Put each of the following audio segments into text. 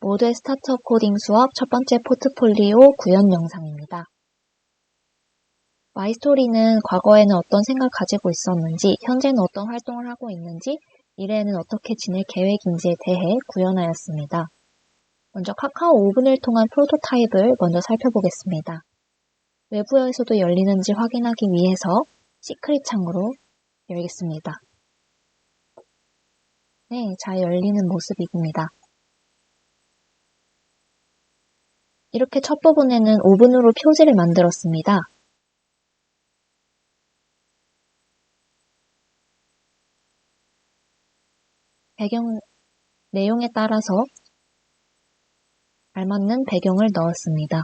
모두의 스타트업 코딩 수업 첫 번째 포트폴리오 구현 영상입니다. 마이스토리는 과거에는 어떤 생각 가지고 있었는지, 현재는 어떤 활동을 하고 있는지, 미래에는 어떻게 지낼 계획인지에 대해 구현하였습니다. 먼저 카카오 오븐을 통한 프로토타입을 먼저 살펴보겠습니다. 외부에서도 열리는지 확인하기 위해서 시크릿 창으로 열겠습니다. 네, 잘 열리는 모습입니다. 이렇게 첫 부분에는 오븐으로 표지를 만들었습니다. 배경 내용에 따라서 알맞는 배경을 넣었습니다.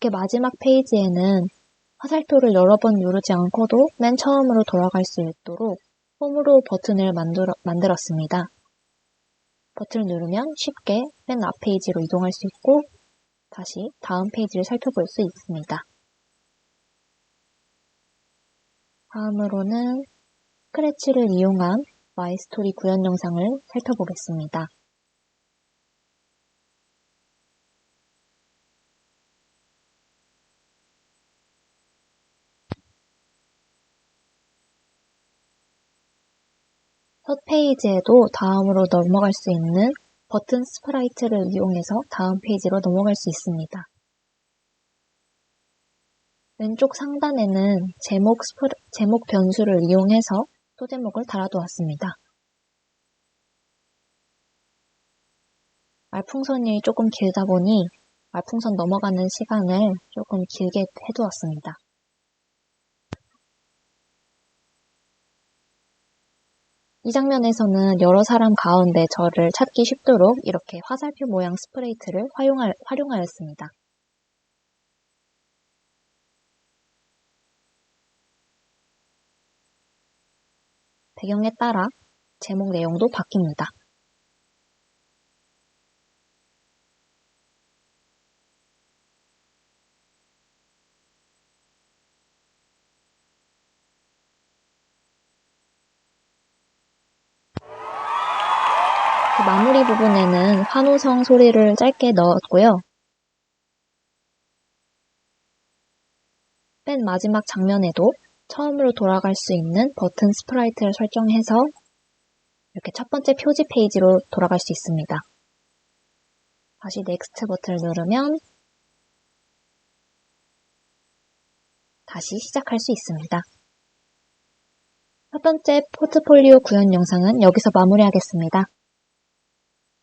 이렇게 마지막 페이지에는 화살표를 여러 번 누르지 않고도 맨 처음으로 돌아갈 수 있도록 홈으로 버튼을 만들어, 만들었습니다. 버튼을 누르면 쉽게 맨 앞 페이지로 이동할 수 있고 다시 다음 페이지를 살펴볼 수 있습니다. 다음으로는 스크래치를 이용한 마이스토리 구현 영상을 살펴보겠습니다. 첫 페이지에도 다음으로 넘어갈 수 있는 버튼 스프라이트를 이용해서 다음 페이지로 넘어갈 수 있습니다. 왼쪽 상단에는 제목, 스프, 제목 변수를 이용해서 소제목을 달아두었습니다. 말풍선이 조금 길다 보니 말풍선 넘어가는 시간을 조금 길게 해두었습니다. 이 장면에서는 여러 사람 가운데 저를 찾기 쉽도록 이렇게 화살표 모양 스프레이트를 활용하, 활용하였습니다. 배경에 따라 제목 내용도 바뀝니다. 마무리 부분에는 환호성 소리를 짧게 넣었고요. 맨 마지막 장면에도 처음으로 돌아갈 수 있는 버튼 스프라이트를 설정해서 이렇게 첫 번째 표지 페이지로 돌아갈 수 있습니다. 다시 넥스트 버튼을 누르면 다시 시작할 수 있습니다. 첫 번째 포트폴리오 구현 영상은 여기서 마무리하겠습니다.